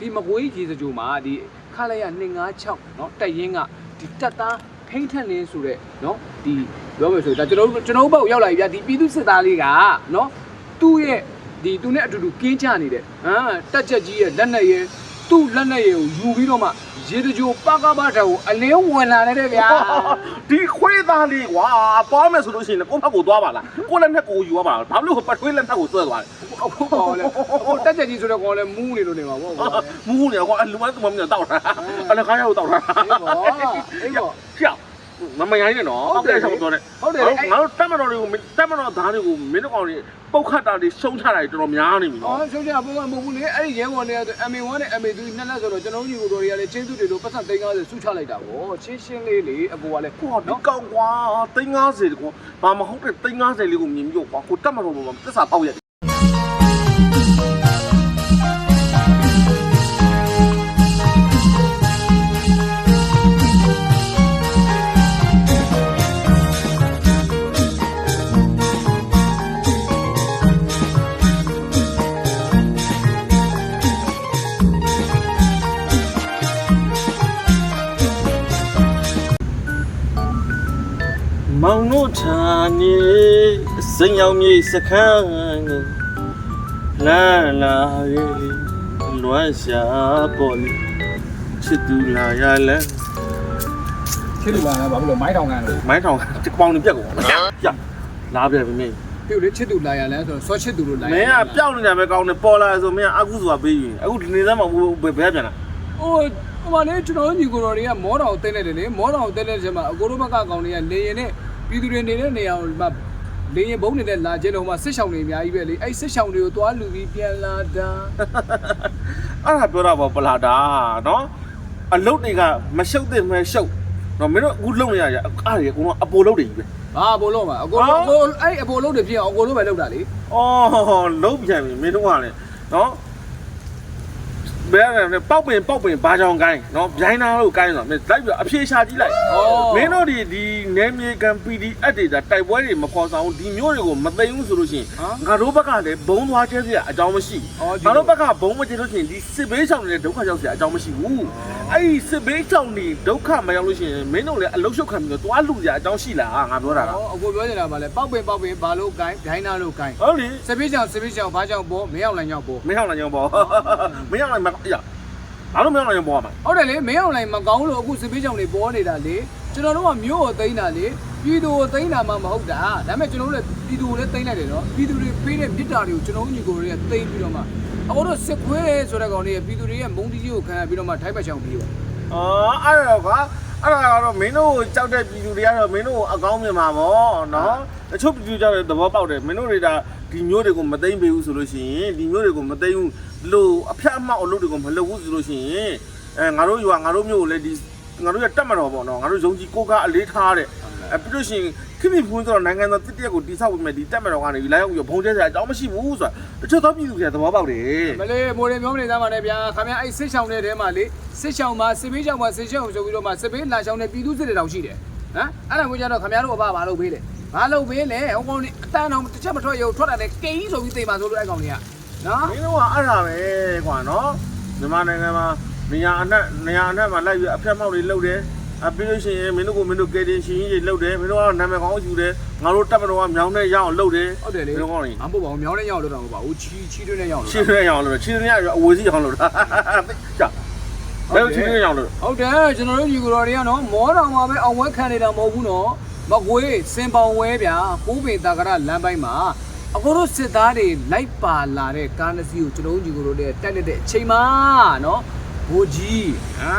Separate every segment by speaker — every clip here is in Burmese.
Speaker 1: ဒီမကွေးရေစကြိုမှာဒီခလိုက်ရ256เนาะတက်ရင်ကဒီတက်သားဖိန်းထက်လင်းဆိုတဲ့เนาะဒီပြောမယ်ဆိုရင်ဒါကျွန်တော်တို့ကျွန်တော်တို့ဘက်ကိုရောက်လာပြီဗျာဒီပြည်သူစစ်သားလေးကเนาะသူ့ရဲ့ဒီသူနဲ့အတူတူကင်းချနေတဲ့ဟမ်တက်ချက်ကြီးရဲ့လက်နဲ့ရဲ့ သူ့လက်နဲ့ရဲ့ကိုယူပြီးတော့မှရေစကြိုပကပထကိုအလင်းဝင်လာနေတဲ့ဗျာ
Speaker 2: ဒီခွေးသားလေးကွာသွားမယ်ဆိုလို့ရှိရင်ကိုယ့်ဘက်ကိုသွားပါလားကိုယ့်လက်နဲ့ကိုယ်ယူရပါလားဘာလို့ပတ်ထွေးလက်နဲ့ကိုဆွဲသွားလဲ
Speaker 1: အခုပေါ့လေအခုတက်ချက်ကြီးဆိုတော့ကောလည်းမူးနေလို့နေမှာပေါ့ကွာ
Speaker 2: မူးနေကွာအလူမသူမမြင်တော့တာအဲ့ဒါခိုင်းရတော့တာ
Speaker 1: အေးပေါ့အေးပေါ့
Speaker 2: ကြောက် မမရိုင်းနဲ့နော်
Speaker 1: ဟုတ်တယ်
Speaker 2: ဆောင်တော့တယ်
Speaker 1: ဟုတ်တယ်
Speaker 2: ငါတို့တက်မတော်တွေကိုတက်မတော်သားတွေကိုမင်းတို့ကောင်တွေပုတ်ခတ်တာတွေရှုံးချတာတွေတော်တော်များနေပြီ
Speaker 1: အော်
Speaker 2: နော်
Speaker 1: ရှုံးချပုံမှန်မဟုတ်ဘူးလေအဲ့ဒီရဲဘော်တွေက MA1 နဲ့ MA2 နှစ်လက်ဆိုတော့ကျွန်တော်တို့ညီကိုတို့တွေကလည်းချင်းစုတွေလိုပတ်သက်350စုချလိုက်တာဗောချင်းရှင်းလေးလေအပေါ်ကလည်း
Speaker 2: ကွာဒီကောင်ကွာ350ကွာဘာမဟုတ်တဲ့350လေးကိုမြင်ပြီးတော့ကွာကိုတက်မတော်ဘောသစ္စာပေါက်ရဲ့မော စိတ်ရောက်မြေစခန်းကိုလာလာရေးလွမ်းရှာပေါ်လီချစ်သူလာရလဲ
Speaker 1: ချစ်လူလာတာဘာဖြစ်လို့မိုင်းတောင်ကန်လို့
Speaker 2: မိုင်းထောင်တစ်ပေါင်နေပြက်ကုန်ရလာပြပြီမင်း
Speaker 1: ပြုတ်လေချစ်သူလာရလဲဆိုတော့စောချစ်သူလို့လာရ
Speaker 2: မင်းကပျောက်နေတာပဲကောင်းတယ်ပေါ်လာဆိုမင်းအခုဆိုတာပေးရင်အခုဒီနေသားမှာဘယ်ဘယ်ပြန်လာ
Speaker 1: ဟိုဟိုမှာလေကျွန်တော်တို့ညီကိုတို့တွေကမောတော်ကိုတင်းနေတယ်လေမောတော်ကိုတင်းနေတဲ့ချိန်မှာအကိုတို့ဘက်ကကောင်တွေကလေရင်နဲ့ပြည်သူတွေနေတဲ့နေရာကိုမှ လေရင်ဘုံနေတဲ့လာကျဲတော့မှစစ်ဆောင်တွေအများကြီးပဲလေအဲ့စစ်ဆောင်တွေကိုသွားလူပြီးပြန်လာတာ
Speaker 2: အဲ့ဒါပြောတာပေါ့ပလာတာနော်အလုတ်တွေကမရှုပ်တဲ့မရှုပ်နော်မင်းတို့အခုလုံနေရရအားရအကုန်လုံးအပိုလုတ်တွေကြီးပဲ
Speaker 1: ဘာဘို့လို့မှာအကိုတို့အကိုအဲ့အဘို့လို့တွေဖြစ်အောင်အကိုတို့ပဲလောက်တာလေ
Speaker 2: အော်လုံးပြန်ပြီမင်းတို့ကလည်းနော် ဘယ်ရလဲပေါက်ပင်ပေါက်ပင်ဘာကြောင်ကိုင်းနော်ဗျိုင်းနာလို့ကိုင်းဆိုတော့မင်းလိုက်ပြီးအဖြေရှာကြည့်လိုက်မင်းတို့ဒီဒီနေမြေကန် PD အပ်တွေဒါတိုက်ပွဲတွေမခေါ်ဆောင်ဒီမျိုးတွေကိုမသိဘူးဆိုလို့ရှိရင်ငါတို့ဘက်ကလည်းဘုံသွားကျဲစရာအကြောင်းမရှိဘူးငါတို့ဘက်ကဘုံမကျဲလို့ရှိရင်ဒီစစ်ဘေးဆောင်နေတဲ့ဒုက္ခရောက်စရာအကြောင်းမရှိဘူးအဲ့ဒီစစ်ဘေးဆောင်နေဒုက္ခမရောက်လို့ရှိရင်မင်းတို့လည်းအလုရှုပ်ခံပြီးတော့သွားလူစရာအကြောင်းရှိလားငါပြောတာက
Speaker 1: အကိုပြောနေတာပါလေပေါက်ပင်ပေါက်ပင်ဘာလို့ကိုင်းဒိုင်းနာလို့ကိုင်း
Speaker 2: ဟုတ်လေ
Speaker 1: စပီးချောင်စပီးချောင်ဘာကြောင့်ပေါ်မရောက်လိုက်ရောက်ပေါ်
Speaker 2: မင်းဟောင်းနိုင်ကြောင်းပေါ့မင်းဟောင်းနိုင်မရဘာလို့မင်းဟောင်းနိုင်ကြောင်းပေါ့မှာ
Speaker 1: ဟုတ်တယ်လေမရောက်လိုက်မကောင်းလို့အခုစပီးချောင်တွေပေါ်နေတာလေကျွန်တော်တို့ကမြို့ကိုသိမ်းတာလေပြည်သူကိုသိမ်းတာမှမဟုတ်တာဒါပေမဲ့ကျွန်တော်တို့လည်းပြည်သူကိုလည်းသိမ်းလိုက်တယ်နော်ပြည်သူတွေပေးတဲ့မြစ်တာတွေကိုကျွန်တော်တို့ညီကိုတွေကသိမ်းပြီးတော့မှအခုတို့စစ်ခွေးဆိုတဲ့ကောင်တွေကပြည်သူတွေရဲ့မုံတီးကြီးကိုခံရပြီးတော့မှထိုက်ပတ်ချောင်ပြီးတော့
Speaker 2: အော်အဲ့တော့ကွာအဲ့ဒါကတော့မင်းတို့ကြောက်တဲ့ပြည်သူတွေကတော့မင်းတို့အကောင်းမြင်မှာပေါ့နော်တချို့ပြည်သူကြောက်တဲ့သဘောပေါက်တယ်မင်းတို့တွေက ဒီမျိုးတွေကိုမသိမ့်ပေးဘူးဆိုလို့ရှိရင်ဒီမျိုးတွေကိုမသိမ့်ဘူးလို့အဖျက်အမှောက်အလုပ်တွေကိုမလုပ်ဘူးဆိုလို့ရှိရင်အဲငါတို့ယူငါတို့မျိုးကိုလည်းဒီငါတို့ရတက်မတော်ပေါ့နော်ငါတို့ယုံကြည်ကိုကအလေးထားတဲ့အဲပြီးလို့ရှိရင်ခိမိဖုန်းဆိုတော့နိုင်ငံတော်တစ်တက်ကိုတိဆောက်ပြီးမယ်ဒီတက်မတော်ကနေလာရောက်ပြီးဘုံကျဲစရာအကြောင်းမရှိဘူးဆိုတာတချို့သောပြည်သူတွေကသဘောပေါက်တယ်
Speaker 1: မလေးမိုးရင်ပြောမနေသားပါနဲ့ဗျာခင်ဗျာအဲ့စစ်ချောင်တဲ့တဲမှာလေစစ်ချောင်မှာစစ်ပေးချောင်မှာစစ်ချောင်ဆိုပြီးတော့မှစစ်ပေးလာချောင်တဲ့ပြည်သူစစ်တွေတောင်ရှိတယ်ဟမ်အဲ့ဒါကိုကြတော့ခင်ဗျားတို့ကဘာလုပ်ပေးလဲ ဘာလုပ်ပေးလဲဟိုကောင်အတန်းအောင်တစ်ချက်မထွက်ရုံထွက်တာလေကိန်းဆိုပြီးသိပါဆိုလို့အဲ့ကောင်တွေကနော်
Speaker 2: မင်းတို့ကအဲ့ဒါပဲကွာနော်မြန်မာနိုင်ငံမှာနေရာအနှံ့နေရာအနှံ့မှာလိုက်ပြီးအဖျက်မောက်တွေလုပ်တယ်အပြီးလို့ရှိရင်မင်းတို့ကမင်းတို့ကယ်တင်ရှင်ကြီးတွေလုပ်တယ်မင်းတို့ကနာမည်ကောင်းယူတယ်ငါတို့တပ်မတော်ကမြောင်းနဲ့ရအောင်လုပ်တယ်
Speaker 1: ဟုတ်တယ်လေ
Speaker 2: မင်းတို့ကောင်းနေ
Speaker 1: အမဟုတ်ပါဘူးမြောင်းနဲ့ရောက်လို့တော့မဟုတ်ပါဘူးချီချီတွင်းနဲ့ရောက်လို့
Speaker 2: ချီးရဲရအောင်လုပ်တယ်ချီးရဲရအဝေးစီအောင်လုပ်တာကြာဘယ်လိုချီးရဲရအောင်လုပ်
Speaker 1: ဟုတ်တယ်ကျွန်တော်တို့ညီကိုတော်တွေကနော်မောတော်မှာပဲအောင်ဝဲခံနေတာမဟုတ်ဘူးနော် မကွေးစင်ပေါင်ဝဲဗျာကိုးပင်တာကရလမ်းပိုင်းမှာအခုတို့စစ်သားတွေလိုက်ပါလာတဲ့ကားနှစ်စီးကိုကျွန်တော်တို့ညီကိုတို့တွေတက်လက်တဲ့အချိန်မှာနော်ဘိုးကြီးအာ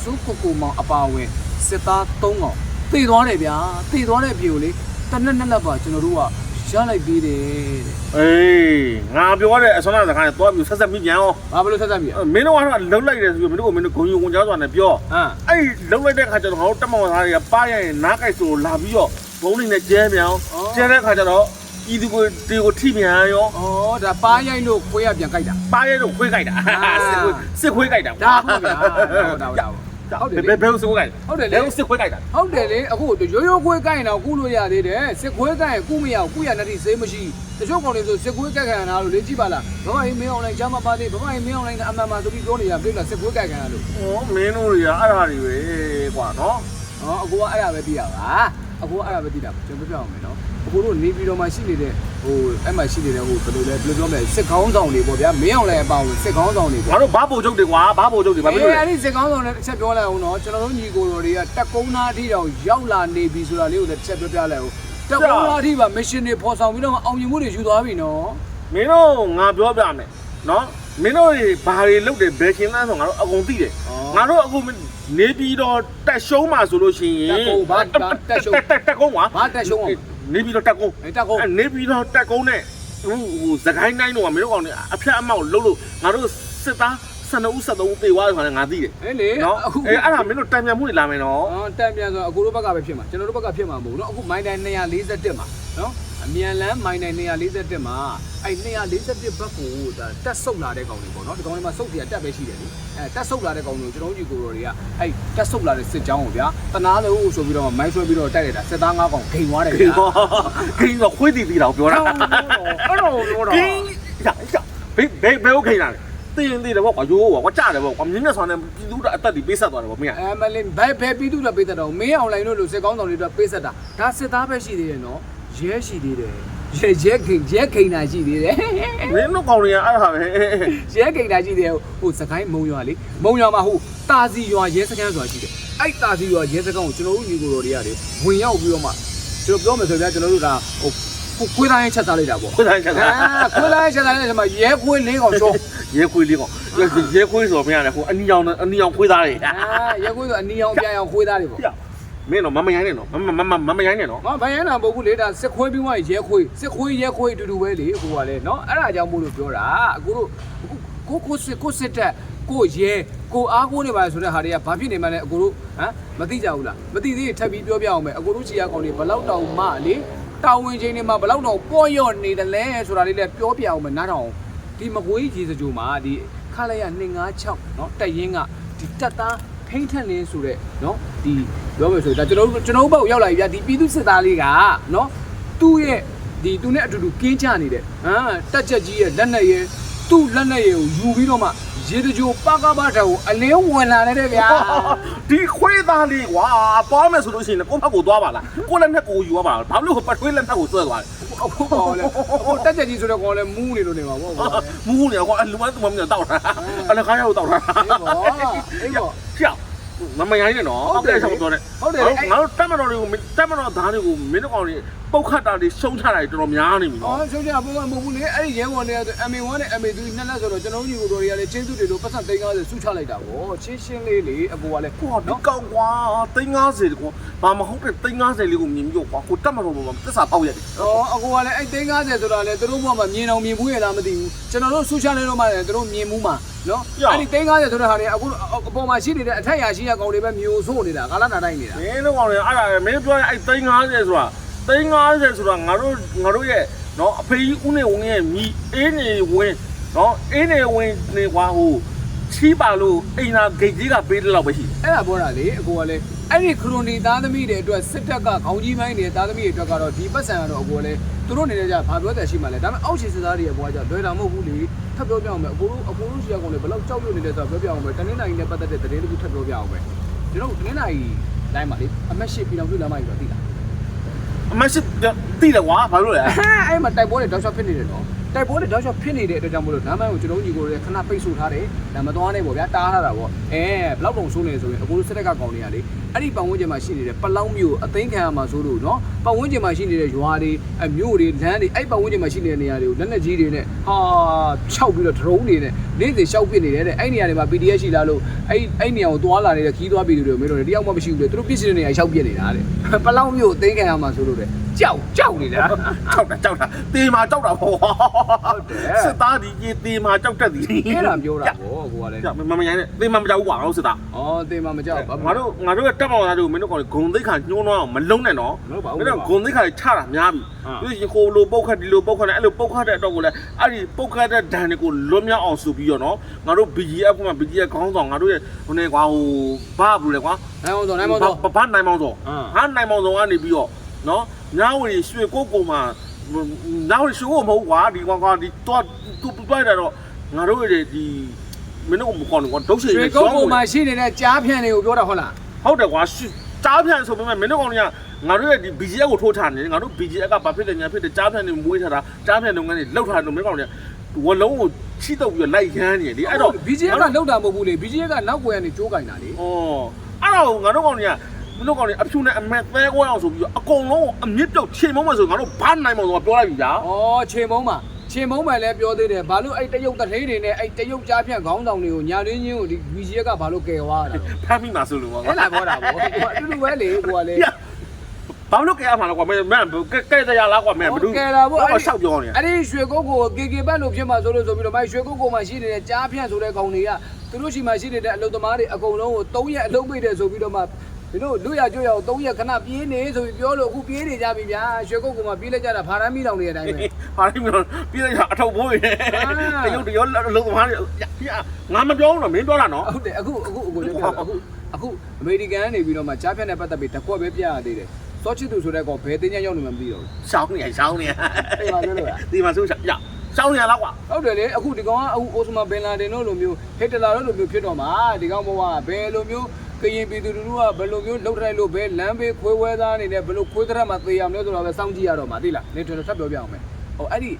Speaker 1: စုကိုကိုမောင်အပါဝင်စစ်သား၃កောင်တေသွားတယ်ဗျာတေသွားတဲ့ပြေကိုလေတနက်နက်လက်ပါကျွန်တော်တို့က ရလိုက်ပေးတယ်တဲ့
Speaker 2: အေးငါပြောတဲ့အစွမ်းနာစကားနဲ့တော့ပြီးဆက်ဆက်ပြီးပြန်အောင်
Speaker 1: ဘာဖြစ်လို့ဆက်ဆက်ပြီ
Speaker 2: မင်းတို့ကတော့လှုပ်လိုက်တယ်ဆိုပြီးမင်းတို့ကမင်းတို့ဂုံယူဂုံကြားစွာနဲ့ပြော
Speaker 1: ဟမ်
Speaker 2: အဲ့လှုပ်လိုက်တဲ့ခါကျတော့ငါတို့တက်မောင်သားတွေကပါရရင်နားကြိုက်ဆိုလာပြီးတော့ဘုံလေးနဲ့ကျဲပြန်အောင်ကျဲတဲ့ခါကျတော့ဤသူကိုဒီကိုထိပြန်ရော
Speaker 1: ဩဒါပါရိုက်လို့ခွေးရပြန်ကြိုက်တာ
Speaker 2: ပါရဲတော့ခွေးကြိုက်တာစစ်ခွေးစစ်ခွေးကြိုက်တာ
Speaker 1: ဒါဟုတ်ဗျာဟုတ်တာဟုတ်တာ ဟုတ်တယ်
Speaker 2: ဘယ်ဘယ်လိုစခွဲကြိုက်
Speaker 1: ဟုတ်တယ်လေ
Speaker 2: ဘယ်လိုစခွဲကြိုက်တာ
Speaker 1: ဟုတ်တယ်လေအခုရိုးရိုးခွေးကိုက်ရင်တော့ကုလို့ရသေးတယ်စစ်ခွေးကိုက်ရင်ကုမရဘူးကုရတဲ့တိစေးမရှိတချို့ကောင်တွေဆိုစစ်ခွေးကိုက်ခံရတာလို့လေကြည့်ပါလားဘမကြီးမင်းအောင်လိုက်ချမ်းမပါသေးဘမကြီးမင်းအောင်လိုက်အမှန်မှန်ဆိုပြီးပြောနေတာပြိလားစစ်ခွေးကိုက်ခံရလို့
Speaker 2: ဩမင်းတို့တွေကအဲ့ဒါတွေပဲကွာနော်
Speaker 1: ဟောအကူကအဲ့ဒါပဲသိရပါအကူကအဲ့ဒါပဲသိတာကျွန်တော်ပြောပြအောင်မယ်နော် အကူတို့နေပြည်တော်မှာရှိနေတဲ့ဟိုအဲ့မှာရှိနေတဲ့ဟိုဘယ်လိုလဲဘယ်လိုပြောမလဲစစ်ကောင်းဆောင်တွေပေါ့ဗျာမင်းအောင်လိုက်အပေါင်းစစ်ကောင်းဆောင်တွေ
Speaker 2: ငါတို့ဘာပို့ချုပ်တွေကွာဘာပို့ချုပ်တွေဘာဖြစ်လို့လဲ
Speaker 1: အဲ့ဒီစစ်ကောင်းဆောင်နဲ့တစ်ချက်ပြောလိုက်အောင်နော်ကျွန်တော်တို့ညီကိုတော်တွေကတက်ကုန်းသားအထိတောင်ရောက်လာနေပြီဆိုတာလေးကိုလည်းတစ်ချက်ပြောပြလိုက်အောင်တက်ကုန်းသားအထိပါ mission တွေပေါ်ဆောင်ပြီးတော့အောင်မြင်မှုတွေယူသွားပြီနော်
Speaker 2: မင်းတို့ငါပြောပြမယ်နော်မင်းတို့တွေဘာတွေလုပ်တယ်ဘယ်ချင်းလားဆိုငါတို့အကုန်သိတယ်ငါတို့အခုနေပြီးတော့တက်ရှုံးမှာဆိုလို့ရှိရင်တက်တက်ကုန်းကွာ
Speaker 1: ဘာတက်ရှုံးအောင်
Speaker 2: နေပြီးတော့တက်ကုန်း
Speaker 1: အဲ့တက်ကုန်း
Speaker 2: အဲနေပြီးတော့တက်ကုန်းနဲ့ဟိုဟိုစကိုင်းတိုင်းတော့မင်းတို့ကောင်တွေအဖျက်အမောက်လှုပ်လို့ငါတို့စစ်သား12ဦး73ဦးတေသွားတယ်ဆိုတာငါသိတယ်
Speaker 1: အဲ့လေ
Speaker 2: နော်
Speaker 1: အခု
Speaker 2: အဲအဲ့ဒါမင်းတို့တံပြန်မှုတွေလာမယ်နော်
Speaker 1: ဟောတက်ပြန်ဆိုအကူတို့ဘက်ကပဲဖြစ်မှာကျွန်တော်တို့ဘက်ကဖြစ်မှာမဟုတ်ဘူးနော်အခုမိုင်းတိုင်း241မှာနော် အမြန်လန်းမိုင်းတိုင်း241မှာအဲ့241ဘက်ကိုဒါတက်ဆုပ်လာတဲ့ကောင်တွေပေါ့နော်ဒီကောင်တွေမှာဆုပ်စီကတက်ပဲရှိတယ်လေအဲတက်ဆုပ်လာတဲ့ကောင်တွေကိုကျွန်တော်တို့ညီကိုတော်တွေကအဲ့တက်ဆုပ်လာတဲ့စစ်ကြောင်းကိုဗျာတနာလို့ဆိုပြီးတော့မိုင်းဆွဲပြီးတော့တိုက်လိုက်တာစစ်သား၅ကောင်ဂိမ်သွားတယ်
Speaker 2: ဂိ
Speaker 1: ဗျာ
Speaker 2: မ်းဂိမ်းတော့ခွေးတီတီတော့ပြောတာ
Speaker 1: အဲ့တော့ပြောတာ
Speaker 2: ဂိမ်းရရဘယ်ဘယ်ဘယ်ခိုင်းတာလဲတင်းရင်သေးတယ်ပေါ့ကွာရိုးကွာကွာကြားတယ်ပေါ့ကွာမြင်းမြတ်ဆောင်နဲ့ပြည်သူအသက်တွေပေးဆက်သွားတယ်ပေါ့မင်းက
Speaker 1: အဲမလေးဘယ်ဘယ်ပြီးသူ့တော့ပေးတတ်တော့မင်းအွန်လိုင်းလို့လို့စစ်ကောင်းဆောင်တွေတော့ပေးဆက်တာဒါစစ်သားပဲရှိသေးတယ်နော် ရဲရှိသေးတယ်ရဲရဲခိန်ရဲခိန်တာရှိသေးတယ်
Speaker 2: မင်းတို့ကောင်တွေကအဲ့ဒါပဲ
Speaker 1: ရဲခိန်တာရှိသေးတယ်ဟိုစကိုင်းမုံရွာလေမုံရွာမှာဟိုတာစီရွာရဲစခန်းဆိုတာရှိတယ်အဲ့တာစီရွာရဲစခန်းကိုကျွန်တော်တို့ညီကိုတော်တွေကလေဝင်ရောက်ပြီးတော့မှကျွန်တော်ပြောမယ်ဆိုပြကျွန်တော်တို့ဒါဟိုခွေးသားရင်ချက်စားလိုက်တာပေါ့
Speaker 2: ခွေးတိုင်းချက်တာ
Speaker 1: အာခွေးသားရင်ချက်စားလိုက်တဲ့မှာရဲခွေးလေးကောင်ရှော
Speaker 2: ရဲခွေးလေးကောင်ရဲခွေးဆိုမင်းရတယ်ဟိုအနီရောင်အနီရောင်ခွေးသားတွေ
Speaker 1: အာရဲခွေးဆိုအနီအောင်ပြန်အောင်ခွေးသားတွေပေါ့
Speaker 2: မင်းတော့မမရိုင်းနဲ့နော်မမမမရိုင်းနဲ့နော်
Speaker 1: မဘယန္တာမဟုတ်ဘူးလေဒါစစ်ခွေးပြီးမှရဲခွေးစစ်ခွေးရဲခွေးအတူတူပဲလေအခုကလည်းเนาะအဲ့ဒါကြောင့်မို့လို့ပြောတာအခုတို့ကိုကိုစစ်ကိုစစ်တက်ကိုရဲကိုအားကိုးနေပါဆိုတဲ့ဟာတွေကဘာဖြစ်နေမှလဲအခုတို့ဟမ်မသိကြဘူးလားမသိသေးရင်ထပ်ပြီးပြောပြအောင်မယ်အခုတို့ချီရကောင်တွေဘလောက်တောင်မှလေတောင်ဝင်ချင်းတွေမှာဘလောက်တောင်ပေါ်ရော့နေတယ်လဲဆိုတာလေးလည်းပြောပြအောင်မယ်နားထောင်ဒီမကွေးကြီးစကြိုမှာဒီခလိုက်ရ256เนาะတက်ရင်ကဒီတက်သားထိမ့်ထက်နေဆိုတဲ့เนาะဒီ ပြောမယ်ဆိုရင်ဒါကျွန်တော်တို့ကျွန်တော်တို့ဘက်ကိုရောက်လာပြီဗျာဒီပြည်သူစစ်သားလေးကနော်သူ့ရဲ့ဒီသူနဲ့အတူတူကင်းချနေတဲ့ဟမ်တက်ချက်ကြီးရဲ့လက်နဲ့ရဲ့သူ့လက်နဲ့ရဲ့ကိုယူပြီးတော့မှရေတကြိုပကပထကိုအလင်းဝင်လာနေတဲ့ဗျာ
Speaker 2: ဒီခွေးသားလေးကွာသွားမယ်ဆိုလို့ရှိရင်ကိုယ့်ဘက်ကိုသွားပါလားကိုယ့်လက်နဲ့ကိုယ်ယူရပါလားဘာလို့ပထွေးလက်နဲ့ကိုယ်ဆွဲသွားလဲ
Speaker 1: ဟုတ်ပါလေ။တက်ချက်ကြီးဆိုတော့ကောလေမူးနေလို့နေမှာပေါ့။
Speaker 2: မူးနေတော့ကောအလူမန်းသူမမင်းတော့တောက်တာ။အလကားရောက်တောက်တာ။
Speaker 1: အေးပေါ့။အေးပေါ့။
Speaker 2: ကြောက် မမရိုင်းနဲ့နော်
Speaker 1: ဟုတ်တယ်လေ
Speaker 2: ဆောက်တော့တယ်
Speaker 1: ဟုတ်တယ်လေအဲ့
Speaker 2: ငါတို့တက်မတော်တွေကိုတက်မတော်သားတွေကိုမင်းတို့ကောင်တွေပုတ်ခတ်တာတွေရှုံးချတာတွေတော်တော်များနေပြီ
Speaker 1: အော်
Speaker 2: နော်
Speaker 1: ဆိုကြပုံမှန်မဟုတ်ဘူးလေအဲ့ဒီရဲဝန်တွေက MA1 နဲ့ MA2 နှစ်လက်ဆိုတော့ကျွန်တော်တို့ညီကိုတို့တွေကလည်းချင်းစုတွေလို့ပတ်စံ350စုချလိုက်တာဗောချင်းရှင်းလေးလေအပေါ်ကလည်း
Speaker 2: ကွာဒီကောင်ကွာ350ကွာဘာမဟုတ်တဲ့350လေးကိုမြင်ပြီးတော့ကွာကိုတက်မတော်ပေါ်မှာသစ္စာပေါက်ရတယ်
Speaker 1: အော်အကိုကလည်းအဲ့350ဆိုတာလေသူတို့ဘုရားမှာမြင်အောင်မြင်ဘူးရလားမသိဘူးကျွန်တော်တို့စုချလိုက်တော့မှလည်းသူတို့မြင်မှုမှာ နော်အဲ့ဒီ350ဆိုတဲ့ဟာတွေအခုအပေါ်မှာရှိနေတဲ့အထက်ရရှိရကောင်တွေပဲမျိုးဆိုးနေတာကာလနာတိုင်းနေတာ
Speaker 2: မင်းတို့ကောင်တွေအဲ့ဒါမင်းပြောတဲ့အဲ့350ဆိုတာ350ဆိုတာငါတို့ငါတို့ရဲ့နော်အဖေကြီးဦးနေဝင်ရဲ့မိအေးနေဝင်နော်အေးနေဝင်နေကွာဟိုချီးပါလို့အိမ်သာဂိတ်ကြီးကပေးတဲ့လောက်ပဲရှိတယ်
Speaker 1: အဲ့ဒါပြောတာလေအကိုကလည်း အဲ့ဒီခရိုနီသားသမီးတွေအတွက်စစ်တပ်ကခေါင်းကြီးပိုင်းတွေသားသမီးတွေအတွက်ကတော့ဒီပတ်စံကတော့အကိုကလည်းသူတို့အနေနဲ့ကြဘာပြောတယ်ရှိမှလဲဒါပေမဲ့အောက်ခြေစစ်သားတွေရဲ့ဘွားကြောင့်လွယ်တာမဟုတ်ဘူးလေထပ်ပြောပြအောင်မယ်အကိုတို့အကိုတို့ရှိရကောင်တွေဘယ်လောက်ကြောက်ရွံ့နေလဲဆိုတော့ပြောပြအောင်မယ်တနင်္လာရီနဲ့ပတ်သက်တဲ့သတင်းတစ်ခုထပ်ပြောပြအောင်မယ်ကျွန်တော်တနင်္လာရီတိုင်းမှာလေအမက်ရှိပြည်တော်စုလမ်းမကြီးတော့သိလား
Speaker 2: အမရှိတိတယ်ကွာဘာလို့လဲ
Speaker 1: အဲ့မှာတိုက်ပွဲတွေတောက်လျှောက်ဖြစ်နေတယ်နော် တိုက်ပွဲတွေတောက်လျှောက်ဖြစ်နေတဲ့အတွက်ကြောင့်မလို့လမ်းမကိုကျွန်တော်ညီကိုတွေခဏပိတ်ဆို့ထားတယ်ဒါမသွားနဲ့ပေါ့ဗျာတားထားတာပေါ့အဲဘလောက်တုံဆိုးနေဆိုရင်အကိုတို့စစ်တပ်ကကောင်တွေကလေအဲ့ဒီပတ်ဝန်းကျင်မှာရှိနေတဲ့ပလောင်းမျိုးအသိမ်းခံရမှာဆိုလို့နော်ပတ်ဝန်းကျင်မှာရှိနေတဲ့ရွာတွေအမျိုးတွေလမ်းတွေအဲ့ပတ်ဝန်းကျင်မှာရှိနေတဲ့နေရာတွေကိုလက်နက်ကြီးတွေနဲ့ဟာခြောက်ပြီးတော့ drone တွေနဲ့နေ့စဉ်ရှောက်ပစ်နေတယ်တဲ့အဲ့နေရာတွေမှာ PDF ရှိလားလို့အဲ့အဲ့နေရာကိုသွားလာနေတဲ့ခီးသွားပြီးသူတွေမင်းတို့တယောက်မှမရှိဘူးလေသူတို့ပြစ်စတဲ့နေရာရှောက်ပစ်နေတာတဲ့ပလောင်းမျိုးအသိမ်းခံရမှာဆိုလို့တဲ့ ကြောက်ကြောက်နေတာ
Speaker 2: ကြောက်တာကြောက်တာတေမာကြောက်တာပေါ့
Speaker 1: ဟုတ်တယ်
Speaker 2: စစ်သားဒီကြီးတေမာကြောက်တတ်သည်
Speaker 1: အဲ့ဒါပြောတာဗောကိုကလည်း
Speaker 2: ကြောက်မမရိုင်းနဲ့တေမာမကြောက်ဘူးကွာငါတို့စစ်သား
Speaker 1: ဩတင်မမကြောက်ဘာ
Speaker 2: ငါတို့ငါတို့ကတက်မောင်သားတို့မင်းတို့ကောင်ဂုံသိက္ခာညှိုးနှောင်းအောင်မလုံးနဲ့နော်
Speaker 1: မလုပ်ပါ
Speaker 2: မ
Speaker 1: ဘူး
Speaker 2: င်းတို့ဂုံသိက္ခာချတာများပြီ
Speaker 1: အာ
Speaker 2: ပြီးရင်ဟိုလိုပုတ်ခတ်ဒီလိုပုတ်ခတ်နဲ့အဲ့လိုပုတ်ခတ်တဲ့အတွက်ကိုလည်းအဲ့ဒီပုတ်ခတ်တဲ့ဒဏ်တွေကိုလွတ်မြောက်အောင်ဆိုပြီးတော့နော်ငါတို့ BGF ကမှ BGF ခေါင်းဆောင်ငါတို့ရဲ့ဟိုနေကွာဟိုဘာဘူးလဲကွာ
Speaker 1: နိုင်အောင်တော့နိုင်အောင်တော့
Speaker 2: ဘာနိုင်မောင်စော
Speaker 1: အာ
Speaker 2: ဟာနိုင်မောင်စောကနေပြီးတော့နော် ညဝရီရွှေကိုကိုမှာညဝရီရွှေကိုမဟုတ်ကွာဒီကွာကွာဒီတော့သူပြလိုက်တာတော့ငါတို့ရဲ့ဒီမင်းတို့ကမကောင်းဘူးကွာဒုတ်ရှိ
Speaker 1: ရွှေကုန်းပေါ်မှာရှိနေတဲ့ကြားဖြန့်တွေကိုပြောတာဟုတ်လား
Speaker 2: ဟုတ်တယ်ကွာကြားဖြန့်ဆိုပေမဲ့မင်းတို့ကောင်တွေကငါတို့ရဲ့ဒီ BGF ကိုထိုးထားနေတယ်ငါတို့ BGF ကဘာဖြစ်တယ်ညာဖြစ်တယ်ကြားဖြန့်တွေမွေးထားတာကြားဖြန့်လုပ်ငန်းတွေလောက်ထားတယ်မင်းကောင်တွေကဝလုံးကိုချိတော့ပြီးတော့လိုက်ရမ်းနေတယ်လေအဲ့တော့
Speaker 1: BGF ကလောက်တာမဟုတ်ဘူးလေ BGF ကနောက်ွယ်ကနေကြိုးကင်တာလေ
Speaker 2: ဩအဲ့တော့ငါတို့ကောင်တွေက မင်းတို့ကောင်တွေအဖြူနဲ့အမက်သဲကွဲအောင်ဆိုပြီးတော့အကုန်လုံးအမြင့်ပြုတ်ချိန်မုံမယ်ဆိုငါတို့ဘာနိုင်မောင်ဆိုပြောလိုက်ပြီဗျာ
Speaker 1: ဩချိန်မုံမှာချိန်မုံမှာလည်းပြောသေးတယ်ဘာလို့အဲ့တရုတ်တထိန်တွေနဲ့အဲ့တရုတ်ကြားဖြန့်ခေါင်းဆောင်တွေကိုညာရင်းချင်းကိုဒီ BGF ကဘာလို့ကယ်သွားတာ
Speaker 2: ဖမ်းမိမှာဆိုလို့ကွာ
Speaker 1: အဲ့လာပြောတာဗောကိုကအတူတူပဲလေကိုကလည်း
Speaker 2: ဘာလို့ကြရမှာလဲကွာမင်းမင်းကဲကဲတရားလားကွာမင်းဘယ်သူ
Speaker 1: ကယ်တာဗော
Speaker 2: ဘာရှောက်ပြောနေ
Speaker 1: အဲ့ဒီရွှေကုန်းကို KK ဘတ်လို့ဖြစ်မှာဆိုလို့ဆိုပြီးတော့မိုက်ရွှေကုန်းကိုမှရှိနေတဲ့ကြားဖြန့်ဆိုတဲ့ကောင်တွေကသူတို့ရှိမှရှိနေတဲ့အလုပ်သမားတွေအကုန်လုံးကို3ရက်အလုပ်ပိတ်တယ်ဆိုပြီးတော့မှဒီ တို့လူရကျွရအောင်3ရက်ခဏပြေးနေဆိုပြီးပြောလို့အခုပြေးနေကြပြီဗျာရွှေကုန်းကမှပြေးလိုက်ကြတာဖာရမ်းမီတောင်တွေအတိုင်းပဲ
Speaker 2: ဟာဒီမျိုးပြည်ရအထောက်ဖို့ရတရုတ်တရောလုံးသမားတွေငါမပြောဘူးနော်မင်းပြောတာနော်
Speaker 1: ဟုတ်တယ်အခုအခုအခုလည်းပြောအခုအခုအမေရိကန်ကနေပြီးတော့မှကြားဖြတ်နဲ့ပတ်သက်ပြီးတကွက်ပဲပြရသေးတယ်စောချစ်သူဆိုတဲ့ကောင်ဘယ်တင်းကြရောက်နေမှမသိတော့
Speaker 2: ရှောင်းနေရှောင်းနေ
Speaker 1: ဘူးဟုတ်ပါပြောလို့လား
Speaker 2: ဒီမှာဆိုရရှောင်းနေလားကွာ
Speaker 1: ဟုတ်တယ်လေအခုဒီကောင်ကအခုအိုစမာဘင်လာဒင်တို့လိုမျိုးဟစ်တလာတို့လိုမျိုးဖြစ်တော့မှာဒီကောင်ဘဝကဘယ်လိုမျိုး ကရင်ပြည်သူလူထုကဘယ်လိုမျိုးလှုပ်ထိုက်လို့ဘယ်လမ်းဘေးခွေးဝဲသားအနေနဲ့ဘယ်လိုခွေးသရက်မှသေရမလဲဆိုတော့ပဲစောင့်ကြည့်ရတော့မှာသိလားနေကျွန်တော်ထပ်ပြောပြအောင်မယ်ဟိုအဲ့ဒီ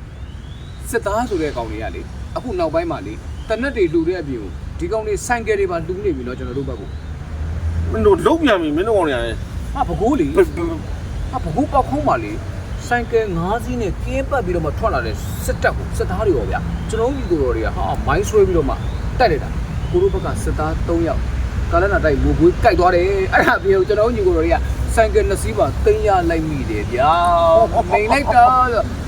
Speaker 1: စစ်သားဆိုတဲ့ကောင်တွေကလေအခုနောက်ပိုင်းမှာလေတနက်တွေလူတဲ့အပြင်ကိုဒီကောင်တွေဆိုင်ကယ်တွေပါလူနေပြီတော့ကျွန်တော်တို့ဘက်ကို
Speaker 2: မင်းတို့လုံးပြန်ပြီမင်းတို့ကောင်နေရတယ်
Speaker 1: ဟာဘကိုးလေဟာဘကိုးပောက်ခုံးပါလေဆိုင်ကယ်၅စီးနဲ့ကင်းပတ်ပြီးတော့မှထွက်လာတဲ့စစ်တပ်ကိုစစ်သားတွေရောဗျာကျွန်တော်ကြီးကိုတော်တွေကဟာမိုင်းဆွဲပြီးတော့မှတက်နေတာကိုတို့ဘက်ကစစ်သား၃ယောက် ကာလနာတိုက်လူပွေးကြိုက်သွားတယ်အဲ့ဒါပြောကျွန်တော်ကြီးကိုတော်တွေကဆိုင်ကယ်နှစ်စီးပါတင်ရလိုက်မိတယ်ဗျာမိန်လိုက်တာ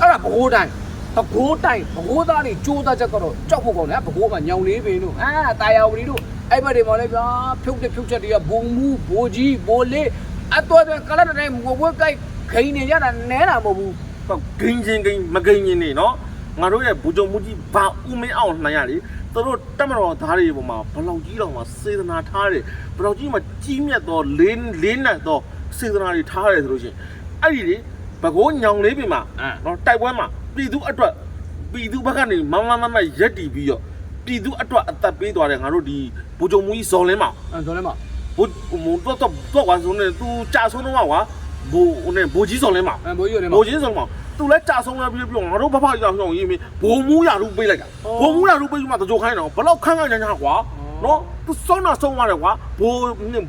Speaker 1: အဲ့ဒါဘကိုးတိုင်းဘကိုးတိုင်းဘကိုးသားတွေကြိုးသားချက်ကတော့ကြောက်ဖို့ကောင်းတယ်ဘကိုးကညောင်လေးပင်တို့အာတာယာဝတီတို့အဲ့ဘက်တွေမှာလည်းဗျာဖြုတ်တဲ့ဖြုတ်ချက်တွေကဘုံမူဘိုးကြီးဘိုးလေးအတော်တဲ့ကလတ်တိုင်းငိုဘွဲကြိုက်ခိန်နေကြတာနဲတာမဟုတ်ဘူး
Speaker 2: တော့ဂိမ်းချင်းဂိမ်းမဂိမ်းချင်းနေနော်ငါတို့ရဲ့ဘူကြုံမူကြီးဘာဦးမင်းအောင်နှံရလေသူတို့ တက်မတော်သားတွေပေါ်မှာဘလောက်ကြီးတော့မှစေတနာထားတယ်ဘလောက်ကြီးမှကြီးမြတ်တော့လင်းလင်းနဲ့တော့စေတနာတွေထားတယ်ဆိုလို့ရှိရင်အဲ့ဒီလေဘကိုးညောင်လေးပြင်မှာနော်တိုက်ပွဲမှာပြည်သူအတွက်ပြည်သူဘက်ကနေမမမမရက်တီပြီးတော့ပြည်သူအတွက်အသက်ပေးသွားတယ်ငါတို့ဒီဘူကြုံမူကြီးဇော်လင်းမှာ
Speaker 1: အဲဆိုလည်းမ
Speaker 2: ဘိုးမုံတော့တော့တော့ကွာဆိုနေသူကြာဆုံးတော့ကွာဘိုးဟိုနေဘိုးကြီးဇော်လင်းမှာ
Speaker 1: အဲဘိုးကြီးရတယ်မ
Speaker 2: ဘိုးချင်းဆုံးမ သူလည်းကြာဆုံးလာပြီးပြီးငါတို့ဘဖရောက်ဆောင်ရေးမင်းဘုံမူးရလူပေးလိုက်တာ
Speaker 1: ဩ
Speaker 2: ဘုံမူးရလူပေးပြီးမှတကြိုခိုင်းတော့ဘလောက်ခန်းခန်းညာညာကွာ
Speaker 1: ဩ
Speaker 2: နော်သူဆုံးတာဆုံးသွားတယ်ကွာဘိုး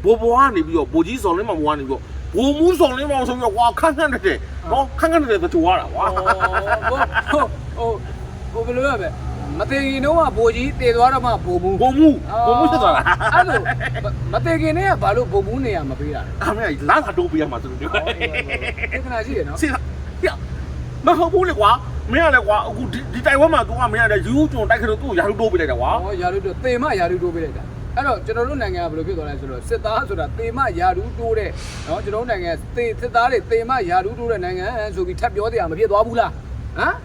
Speaker 2: ဘိုးဘွားနေပြီးတော့ဘိုးကြီးဆောင်လင်းမဘွားနေပြီးတော့ဘိုးမူးဆောင်လင်းမအောင်ဆုံးပြီးတော့ကွာခန်းခန်းတဲ့နော်ခန်းခန်းတဲ့တကြိုရတာကွာ
Speaker 1: ဟိုဟိုဘယ်လိုရမလဲမသေးခင်တော့ဘိုးကြီးတည်သွားတော့မှဘိုးဘူး
Speaker 2: ဘုံမူးဘုံမူးဖြစ်သွားတာ
Speaker 1: အဲ့လိုမသေးခင်တည်းကဘာလို့ဘိုးဘူးနေရမပေးတာလဲ
Speaker 2: အမေလာလာတိုးပေးရမှာသူတို့
Speaker 1: ဧကနာရှိရနော်
Speaker 2: စီရ မဟုတ်ဘူးလေကွာမင်းကလည်းကွာအခုဒီတိုင်ဝမ်မှာ तू ကမင်းကလည်းယူးကျွန်းတိုက်ခလို့သူ့ရာလူတိုးပေးလိုက်တာကွာ
Speaker 1: ဟောယာရုတို့တေမယာရုတိုးပေးလိုက်တာအဲ့တော့ကျွန်တော်တို့နိုင်ငံကဘယ်လိုဖြစ်သွားလဲဆိုတော့စစ်သားဆိုတာတေမယာရုတိုးတဲ့နော်ကျွန်တော်တို့နိုင်ငံတေစစ်သားတွေတေမယာရုတိုးတဲ့နိုင်ငံဆိုပြီးထပ်ပြောတရားမဖြစ်သွားဘူးလားဟမ်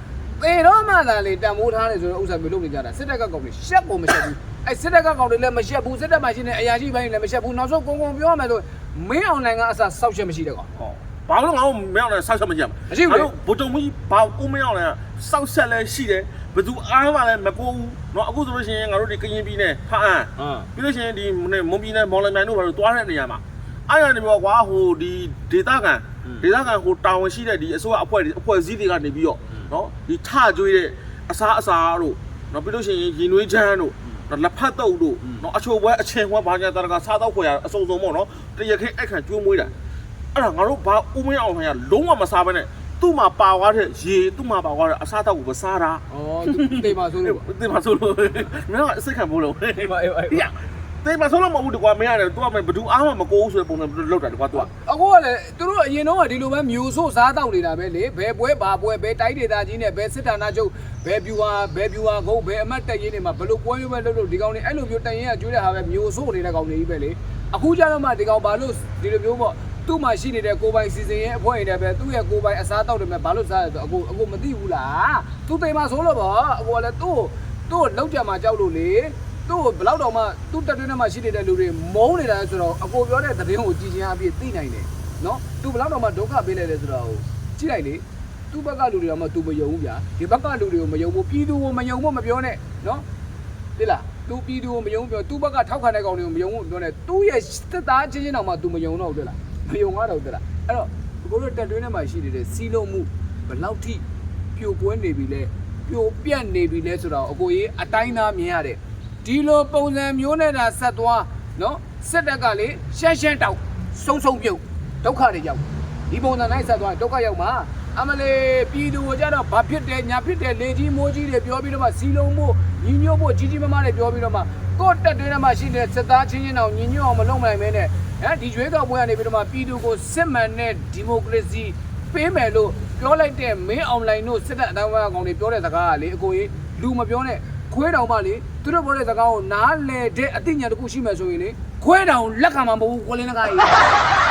Speaker 1: တေတော့မှသာလေတန်မိုးထားတယ်ဆိုတော့ဥစ္စာမျိုးလုပ်နေကြတာစစ်တပ်ကကောင်တွေရှက်ကုန်မရှက်ဘူးအဲ့စစ်တပ်ကကောင်တွေလည်းမရှက်ဘူးစစ်တပ်မှရှိနေအရာရှိပိုင်းလည်းမရှက်ဘူးနောက်ဆုံးကုန်းကုန်းပြောရမယ်ဆိုမင်းအောင်နိုင်ငံအစားစောက်ချက်မရှိတဲ့ကောင်
Speaker 2: ဟော ဘာလို့ငါ့ကိုမင်းအောင်လဲဆောက်ဆက်မကြမ်း
Speaker 1: မရှိဘူးလေ
Speaker 2: ဘုတုံမကြီးဘာဦးမင်းအောင်လဲစောက်ဆက်လဲရှိတယ်ဘသူအားမှလည်းမကိုဘူးเนาะအခုဆိုလို့ရှိရင်ငါတို့ဒီကရင်ပြည်နယ်ဟာအန်
Speaker 1: ဟမ်
Speaker 2: ပြီးလို့ရှိရင်ဒီမွန်ပြည်နယ်မော်လမြိုင်တို့ဘာလို့တွားတဲ့နေရာမှာအဲ့ရနေပြီးတော့ကွာဟိုဒီဒေတာကန်ဒေတာကန်ဟိုတာဝန်ရှိတဲ့ဒီအစိုးရအဖွဲ့တွေအဖွဲ့အစည်းတွေကနေပြီးတော့เนาะဒီထကြွေးတဲ့အစားအစာတို့เนาะပြီးလို့ရှိရင်ရင်နွေးချမ်းတို့နော်လက်ဖက်တုပ်တို့เนาะအချိုပွဲအချင်းပွဲဘာညာတရကစားတော့ခွေရအစုံစုံပေါ့เนาะတရခဲအခန့်ကျွေးမွေးတာ အဲ့ဒါငါတို့ဘာဦးမင်းအောင်ခိုင်ကလုံးဝမစားဘဲနဲ့သူ့မှာပါသွားတဲ့ရေသူ့မှာပါသွားတဲ့အစားအသောက်ကိုမစားတာ
Speaker 1: ဩတေမဆိုလို့
Speaker 2: ဒီမှာဆိုလို့မင်းကအစိတ်ခံဖို့လို့
Speaker 1: အေးပါအေးပါအေးပါ
Speaker 2: ပြတေးမဆုံးလို့မဟုတ်ဘူးတကွာမင်းရတယ် तू ကမဘဒူအားမမကိုးဆိုတဲ့ပုံစံလောက်တာတကွာ तू က
Speaker 1: အခုကလည်းသူတို့အရင်တော့ကဒီလိုပဲမျိုးဆိုးစားတောက်နေတာပဲလေဘယ်ပွဲဘာပွဲဘယ်တိုင်းဒေသကြီးနဲ့ဘယ်စစ်ဌာနချုပ်ဘယ်ဗျူဟာဘယ်ဗျူဟာကုန်းဘယ်အမတ်တက်ရင်တွေမှာဘယ်လိုပွဲမျိုးပဲလုပ်လို့ဒီကောင်တွေအဲ့လိုမျိုးတက်ရင်ကကျွေးတဲ့ဟာပဲမျိုးဆိုးနေတဲ့ကောင်တွေကြီးပဲလေအခုကျတော့မှဒီကောင်ဘာလို့ဒီလိုမျိုးပေါ့ သူ့မှာရှိနေတဲ့ကိုပိုင်စီစဉ်ရဲ့အဖွဲ့အင်တယ်ပဲသူ့ရဲ့ကိုပိုင်အစားတောက်တယ်မဲ့ဘာလို့စားလဲဆိုအခုအခုမသိဘူးလားသူတိမ်မှာဆိုလို့ပေါ့အခုကလည်းသူ့သူ့လောက်ကြမှာကြောက်လို့လေသူ့ဘလောက်တော့မှသူ့တက်တွင်းထဲမှာရှိနေတဲ့လူတွေမုန်းနေတာဆိုတော့အကိုပြောတဲ့သတင်းကိုကြည်ချင်းအပြည့်သိနိုင်တယ်နော်သူဘလောက်တော့မှဒုက္ခပေးလိုက်လဲဆိုတော့ကြည့်လိုက်လေသူ့ဘက်ကလူတွေတော့မှသူမယုံဘူးဗျာဒီဘက်ကလူတွေကိုမယုံဘူးပြည်သူကိုမယုံဖို့မပြောနဲ့နော်သိလားသူပြည်သူကိုမယုံပြောသူ့ဘက်ကထောက်ခံတဲ့ကောင်တွေကိုမယုံဘူးပြောနေသူ့ရဲ့သက်သားချင်းချင်းတော့မှသူမယုံတော့ဘူးသိလား မယုံတော့သိလားအဲ့တော့အကိုတို့တက်တွင်းထဲမှာရှိနေတဲ့စီးလုံးမှုဘလောက်ထိပြိုပွဲနေပြီလဲပြိုပြက်နေပြီလဲဆိုတော့အကိုကြီးအတိုင်းသားမြင်ရတယ်ဒီလိုပုံစံမျိုးနဲ့သာဆက်သွားနော်စစ်တပ်ကလေရှက်ရှက်တောက်စုံစုံပြုတ်ဒုက္ခတွေရောက်ဒီပုံစံတိုင်းဆက်သွားရင်ဒုက္ခရောက်မှာအမလေးပြည်သူကိုကြတော့ဘာဖြစ်တယ်ညာဖြစ်တယ်လေကြီးမိုးကြီးတွေပြောပြီးတော့မှစီလုံးမှု ညီညွတ်ဖို့ကြီးကြီးမားမားတွေပြောပြီးတော့မှကိုယ့်တက်တွင်းထဲမှာရှိနေတဲ့စစ်သားချင်းချင်းအောင်ညီညွတ်အောင်မလုပ်နိုင်မဲနဲ့အဲဒီရွေးကောက်ပွဲကနေပြီးတော့မှပြည်သူကိုစစ်မှန်တဲ့ဒီမိုကရေစီပေးမယ်လို့ပြောလိုက်တဲ့မင်းအွန်လိုင်းတို့စစ်တပ်အတိုင်းဝါကောင်တွေပြောတဲ့စကားကလေအကိုကြီးလူမပြောနဲ့ခွဲတောင်မှလေသူတို့ပြောတဲ့စကားကိုနားလေတဲ့အသိဉာဏ်တစ်ခုရှိမှဆိုရင်လေခွဲတောင်လက်ခံမှာမဟုတ်ဘူးကိုလင်းလကားကြီး